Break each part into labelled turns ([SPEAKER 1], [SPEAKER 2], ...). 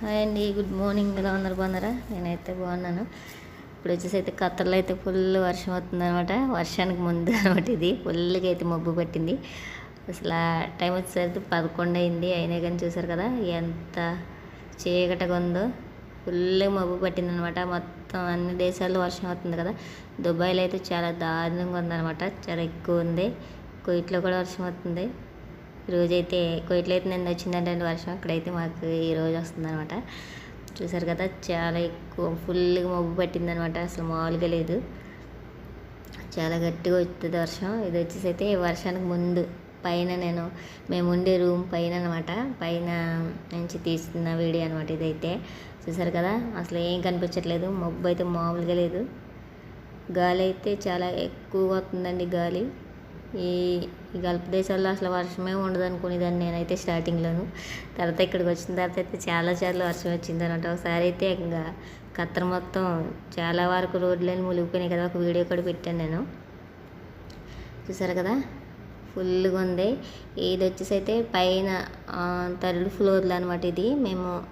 [SPEAKER 1] Hi అండి good morning. ఎలా ఉన్నారు? బాగున్నారా? నేనైతే బాగున్నాను. ఇప్పుడు వచ్చేసి అయితే ఖత్తర్లో అయితే ఫుల్ వర్షం అవుతుంది అనమాట వర్షానికి ముందు అనమాట ఇది. ఫుల్గా అయితే మబ్బు పట్టింది. అసలు ఆ టైం వచ్చేసరికి పదకొండు అయింది. అయినా కానీ చూసారు కదా ఎంత చీకటగా ఉందో. ఫుల్గా మబ్బు పట్టింది అనమాట మొత్తం అన్ని దేశాల్లో వర్షం అవుతుంది కదా. దుబాయ్లో అయితే చాలా దారుణంగా ఉందన్నమాట. చాలా ఎక్కువ ఉంది. కువైట్లో కూడా వర్షం అవుతుంది రోజైతే కోయిట్లో నిన్న వచ్చిందంటే వర్షం. ఇక్కడైతే మాకు ఈ రోజు వస్తుందనమాట చూసారు కదా చాలా ఎక్కువ ఫుల్గా మబ్బు పట్టిందనమాట అసలు మామూలుగా లేదు. చాలా గట్టిగా వస్తుంది వర్షం. ఇది వచ్చేసి అయితే వర్షానికి ముందు పైన నేను మేము ఉండే రూమ్ పైన అనమాట పైన నుంచి తీస్తున్న వీడియో అనమాట ఇదైతే. చూసారు కదా అసలు ఏం కనిపించట్లేదు. మబ్బు అయితే మామూలుగా లేదు. గాలి అయితే చాలా ఎక్కువ వస్తుందండి గాలి. ఈ ఈ గల్ఫ్ దేశాల్లో అసలు వర్షమే ఉండదు అనుకునేదాన్ని నేనైతే స్టార్టింగ్లోను. తర్వాత ఇక్కడికి వచ్చిన తర్వాత అయితే చాలా సార్లు వర్షం వచ్చింది అనమాట ఒకసారి అయితే ఇంకా ఖత్తర్ మొత్తం చాలా వరకు రోడ్లని మునిగిపోయినాయి కదా ఒక వీడియో కూడా పెట్టాను నేను. చూసారు కదా? ఫుల్గా ఉంది. ఇది వచ్చేసి అయితే పైన థర్డ్ ఫ్లోర్లో అనమాట ఇది. మేము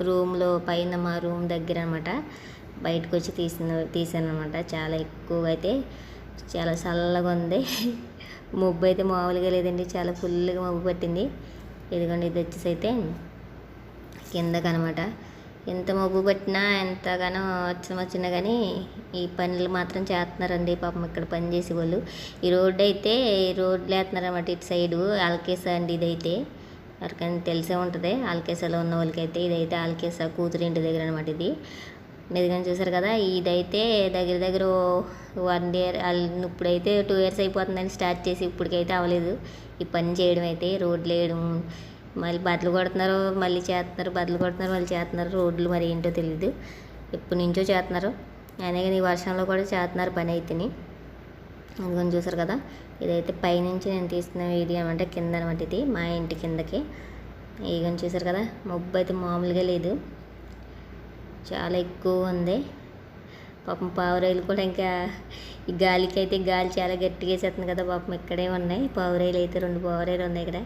[SPEAKER 1] రూమ్లో పైన మా రూమ్ దగ్గర అనమాట బయటకు వచ్చి తీసిన తీసాను అనమాట చాలా ఎక్కువ అయితే చాలా చల్లగా ఉంది. మబ్బు అయితే మామూలుగా లేదండి చాలా ఫుల్గా మబ్బు పట్టింది. ఇదిగోండి ఇది వచ్చేసి అయితే కిందకనమాట. ఎంత మబ్బు పట్టినా ఎంతగానో వచ్చిన వచ్చినా కానీ ఈ పనులు మాత్రం చేస్తున్నారండి పాపం ఇక్కడ పని చేసే వాళ్ళు. ఈ రోడ్డు అయితే ఈ రోడ్లు వేస్తున్నారన్నమాట ఇటు సైడు ఆల్కేసా అండి ఇదైతే. ఎవరికైనా తెలిసే ఉంటుంది ఆల్కేసాలో ఉన్న వాళ్ళకైతే ఇదైతే ఆల్కేసా కూతురు ఇంటి దగ్గర అనమాట ఇది. ఇదిగని చూసారు కదా ఇదైతే దగ్గర దగ్గర వన్ ఇయర్ ఇప్పుడైతే టూ ఇయర్స్ అయిపోతుందని స్టార్ట్ చేసి ఇప్పటికైతే అవ్వలేదు. ఈ పని చేయడం అయితే రోడ్లు వేయడం మళ్ళీ బదులు కొడుతున్నారు మళ్ళీ చేస్తున్నారు బదులు కొడుతున్నారు మళ్ళీ చేస్తున్నారు రోడ్లు మరి ఏంటో తెలియదు ఎప్పటి నుంచో చేస్తున్నారు. అయినా కానీ ఈ వర్షంలో కూడా చేస్తున్నారు పని అయితేని. అందుకని చూసారు కదా ఇదైతే పైనుంచి నేను తీస్తున్న వీడియో అనమాట కింద అనమాట ఇది మా ఇంటి కిందకి. ఇగని చూసారు కదా మబ్బు అయితే మామూలుగా లేదు. చాలా ఎక్కువ ఉంది. పాపం పావురాయిలు కూడా ఇంకా ఈ గాలికి అయితే గాలి చాలా గట్టిగా వేసేస్తుంది కదా పాపం ఇక్కడే ఉన్నాయి. పావురాయిలు అయితే రెండు పావురాయిలు ఉన్నాయి ఇక్కడ.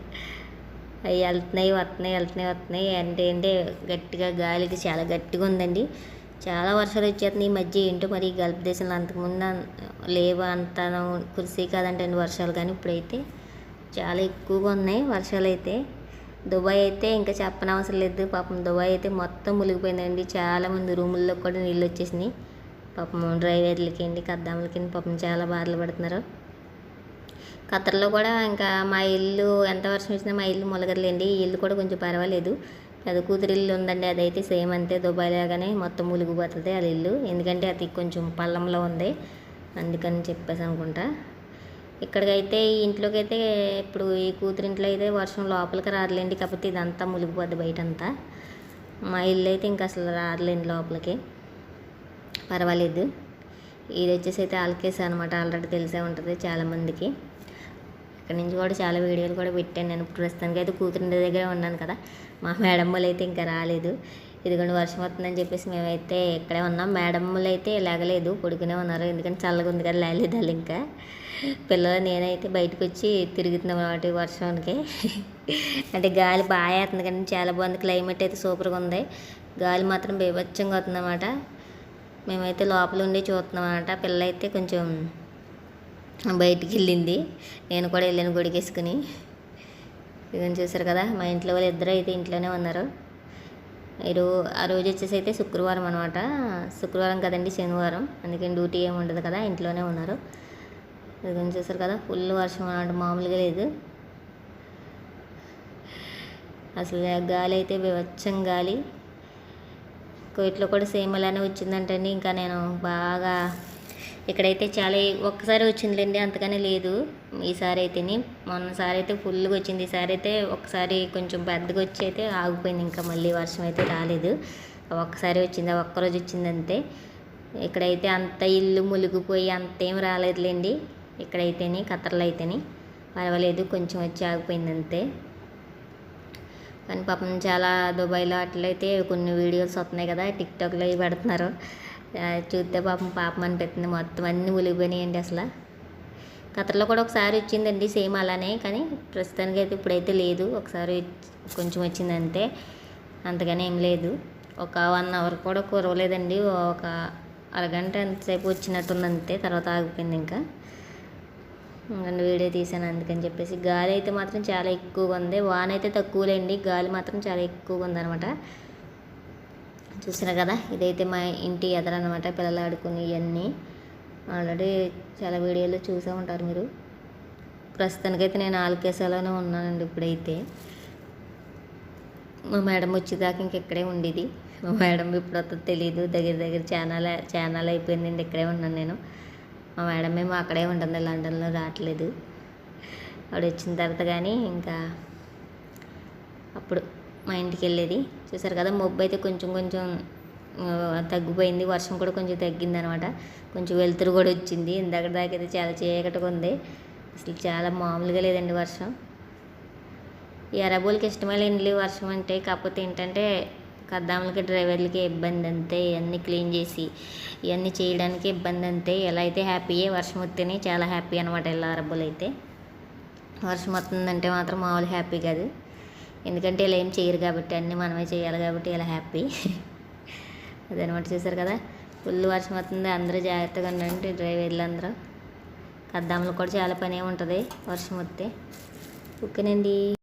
[SPEAKER 1] అవి వెళ్తున్నాయి వస్తున్నాయి వెళ్తున్నాయి వస్తున్నాయి. అంటే అంటే గట్టిగా గాలికి చాలా గట్టిగా ఉందండి. చాలా వర్షాలు వచ్చేస్తున్నాయి ఈ మధ్య. ఏంటో మరి ఈ గల్ఫ్ దేశంలో అంతకుముందు లేవు అంత కురిసి కాదంటే వర్షాలు కానీ ఇప్పుడైతే. చాలా ఎక్కువగా ఉన్నాయి వర్షాలు అయితే. దుబాయ్ అయితే ఇంకా చెప్పనవసరం లేదు. పాపం దుబాయ్ అయితే మొత్తం మునిగిపోయిందండి. చాలామంది రూముల్లో కూడా నీళ్ళు వచ్చేసినాయి. పాపం డ్రైవర్లకి అండి కద్దాములకి పాపం చాలా బాధలు పడుతున్నారు. ఖతర్లో కూడా ఇంకా మా ఇల్లు ఎంత వర్షం వచ్చినా మా ఇల్లు మొలగదులేండి. ఈ ఇల్లు కూడా కొంచెం పర్వాలేదు. పెద్ద కూతురు ఇల్లు ఉందండి. అదైతే సేమ్ అంతే. దుబాయ్ లాగానే మొత్తం మునిగిపోతుంది వాళ్ళ ఇల్లు. ఎందుకంటే అది కొంచెం పల్లంలో ఉంది. అందుకని చెప్పేసి అనుకుంటా. ఇక్కడికైతే ఈ ఇంట్లోకి అయితే ఇప్పుడు ఈ కూతురింట్లో అయితే వర్షం లోపలికి రాదులేండి కాకపోతే ఇదంతా మునిగిపోద్ది బయటంతా. మా ఇల్లు అయితే ఇంకా అసలు రాదులేండి లోపలికి. పర్వాలేదు. ఇది వచ్చేసి అయితే ఆల్కేస్ అనమాట ఆల్రెడీ తెలిసే ఉంటుంది చాలామందికి. ఇక్కడ నుంచి కూడా చాలా వీడియోలు కూడా పెట్టాను నేను. ప్రస్తుతానికి అయితే కూతురింటి దగ్గర ఉన్నాను కదా. మా మేడం వాళ్ళు అయితే ఇంకా రాలేదు. ఇదిగోండి వర్షం వస్తుందని చెప్పేసి మేమైతే ఇక్కడే ఉన్నాం. మేడమ్మలు అయితే లేగలేదు పడుకునే ఉన్నారు. ఎందుకంటే చల్లగా ఉంది కదా లేలేదు వాళ్ళు ఇంకా. పిల్లలు నేనైతే బయటకు వచ్చి తిరుగుతున్నాం అన్నమాట వర్షానికి. అంటే గాలి బాగా వేస్తుంది కానీ చాలా బాగుంది. క్లైమేట్ అయితే సూపర్గా ఉంది. గాలి మాత్రం బీభత్సంగా అవుతుందన్నమాట మేమైతే లోపల ఉండి చూస్తున్నాం అనమాట పిల్ల అయితే కొంచెం బయటికి వెళ్ళింది. నేను కూడా వెళ్ళాను గుడికేసుకుని. ఇదని చూసారు కదా మా ఇంట్లో వాళ్ళు ఇద్దరు అయితే ఇంట్లోనే ఉన్నారు. ఈరో ఆ రోజు వచ్చేసి అయితే శుక్రవారం అనమాట శుక్రవారం కదండి శనివారం. అందుకని డ్యూటీ ఏమి ఉండదు కదా ఇంట్లోనే ఉన్నారు. ఇదని చూసారు కదా ఫుల్ వర్షం అనమాట మామూలుగా లేదు. అసలు గాలి అయితే వివచ్చం గాలి. కోయిట్లో కూడా సేమ్ అలానే వచ్చిందంటండి. ఇంకా నేను బాగా ఇక్కడైతే చాలా ఒక్కసారి వచ్చిందిలేండి అంతగానే లేదు. ఈసారి అయితేని మొన్నసారి అయితే ఫుల్గా వచ్చింది. ఈసారి అయితే ఒకసారి కొంచెం పెద్దగా వచ్చి అయితే ఆగిపోయింది. ఇంకా మళ్ళీ వర్షం అయితే రాలేదు. ఒక్కసారి వచ్చింది ఒక్కరోజు వచ్చింది అంతే. ఇక్కడైతే అంత ఇల్లు మునిగిపోయి అంతేం రాలేదులేండి. ఇక్కడైతేనే కత్తర్లు అయితేనే పర్వాలేదు కొంచెం వచ్చి ఆగిపోయింది అంతే కానీ పాపం చాలా దుబాయ్లో అట్లయితే కొన్ని వీడియోస్ వస్తున్నాయి కదా టిక్టాక్లో అవి పెడుతున్నారు. చూస్తే పాపం పాపం అనిపిస్తుంది. మొత్తం అన్నీ మునిగిపోయినాయండి అసలు. ఖతర్లో కూడా ఒకసారి వచ్చిందండి సేమ్ అలానే. కానీ ప్రస్తుతానికి అయితే ఇప్పుడైతే లేదు. ఒకసారి కొంచెం వచ్చింది అంతే అంతగానే ఏం లేదు. ఒక వన్ అవర్ కూడా కురవలేదండి. ఒక అరగంట ఎంతసేపు వచ్చినట్టుంది అంతే తర్వాత ఆగిపోయింది ఇంకా. ఇంకా వీడియో తీసాను అందుకని చెప్పేసి. గాలి అయితే మాత్రం చాలా ఎక్కువగా ఉంది. వాన అయితే తక్కువలేండి. గాలి మాత్రం చాలా ఎక్కువగా ఉందన్నమాట చూసినా కదా ఇదైతే మా ఇంటి ఎదరనమాట పిల్లలు ఆడుకుని ఇవన్నీ. ఆల్రెడీ చాలా వీడియోలు చూసే ఉంటారు మీరు. ప్రస్తుతానికైతే నేను ఆల్కేసాలోనే ఉన్నానండి ఇప్పుడైతే. మా మేడం వచ్చేదాకా ఇంక ఇక్కడే ఉండేది. మా మేడం ఇప్పుడు వస్తుందో తెలియదు దగ్గర దగ్గర ఛానల్ ఛానల్ అయిపోయిందండి ఇక్కడే ఉన్నాను నేను. మా మేడం మేము అక్కడే ఉంటుంది లండన్లో రావట్లేదు. ఆవిడ వచ్చిన తర్వాత కానీ ఇంకా అప్పుడు మా ఇంటికి వెళ్ళేది. చూసారు కదా మబ్బు అయితే కొంచెం కొంచెం తగ్గిపోయింది. వర్షం కూడా కొంచెం తగ్గింది అనమాట కొంచెం వెలుతురు కూడా వచ్చింది. ఇందాక దాకైతే చాలా చీకటిగా ఉంది. అసలు చాలా మామూలుగా లేదండి వర్షం. ఈ అరబోలకి ఇష్టమైనవి వర్షం అంటే కాకపోతే ఏంటంటే కద్దాములకి డ్రైవర్లకి ఇబ్బంది అంతే ఇవన్నీ క్లీన్ చేసి ఇవన్నీ చేయడానికి ఇబ్బంది అంతే ఎలా అయితే హ్యాపీయే వర్షం వస్తేనే చాలా హ్యాపీ అనమాట ఇలా అరబోలు అయితే. వర్షం వస్తుందంటే మాత్రం మామూలు హ్యాపీ కాదు. ఎందుకంటే ఇలా ఏం చేయరు కాబట్టి అన్నీ మనమే చేయాలి కాబట్టి ఇలా హ్యాపీ. అదనమాట చూసారు కదా? ఫుల్ వర్షం వస్తుంది అందరూ జాగ్రత్తగా ఉండండి డ్రైవర్లు అందరూ కద్దాములు కూడా చాలా పని ఉంటుంది వర్షం వస్తే. ఓకేనండి.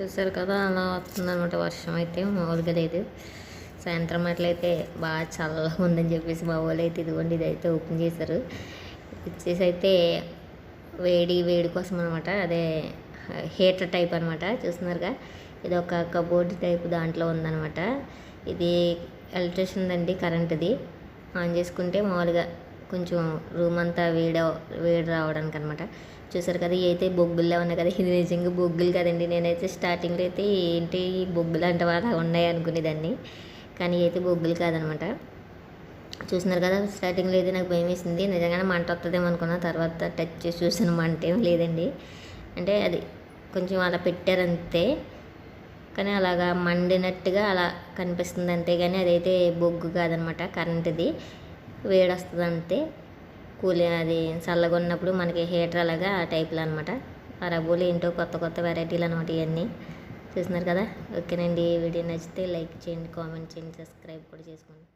[SPEAKER 1] చూసారు కదా అలా వస్తుందన్నమాట వర్షం అయితే మామూలుగా లేదు. సాయంత్రం అట్లయితే బాగా చల్లగా ఉందని చెప్పేసి మా వాళ్ళు అయితే ఇదిగోండి ఇదైతే ఓపెన్ చేశారు. ఇచ్చేసి అయితే వేడి వేడి కోసం అనమాట అదే హీటర్ టైప్ అనమాట చూస్తున్నారుగా. ఇది ఒక కబోర్డ్ టైప్ దాంట్లో ఉందన్నమాట. ఇది ఎలక్ట్రిషన్ అండి కరెంట్ది. ఆన్ చేసుకుంటే మామూలుగా కొంచెం రూమ్ అంతా వేడి వేడి రావడానికి అనమాట చూసారు కదా ఇవి అయితే బొగ్గుల్లో ఉన్నాయి కదా ఇది నిజంగా బొగ్గులు కదండి. నేనైతే స్టార్టింగ్లో అయితే ఏంటి బొగ్గులు అంటే అలా ఉన్నాయి అనుకునేదాన్ని. కానీ అయితే బొగ్గులు కాదనమాట చూసినారు కదా స్టార్టింగ్లో అయితే నాకు భయం వేసింది. నిజంగానే మంట వస్తుందేమో అనుకున్నా తర్వాత టచ్ చేసి చూసిన మంట ఏం లేదండి. అంటే అది కొంచెం అలా పెట్టారంతే కానీ అలాగా మండినట్టుగా అలా కనిపిస్తుంది అంతే కానీ అదైతే బొగ్గు కాదనమాట కరెంటుది వేడి వస్తుంది అంతే కూలి అది చల్లగా ఉన్నప్పుడు మనకి హీటర్ అలాగా ఆ టైప్లో అనమాట ఆ రబ్బులు ఏంటో కొత్త కొత్త వెరైటీలు అనమాట ఇవన్నీ చూస్తున్నారు కదా? ఓకేనండి. ఈ వీడియో నచ్చితే లైక్ చేయండి కామెంట్ చేయండి సబ్స్క్రైబ్ కూడా చేసుకోండి.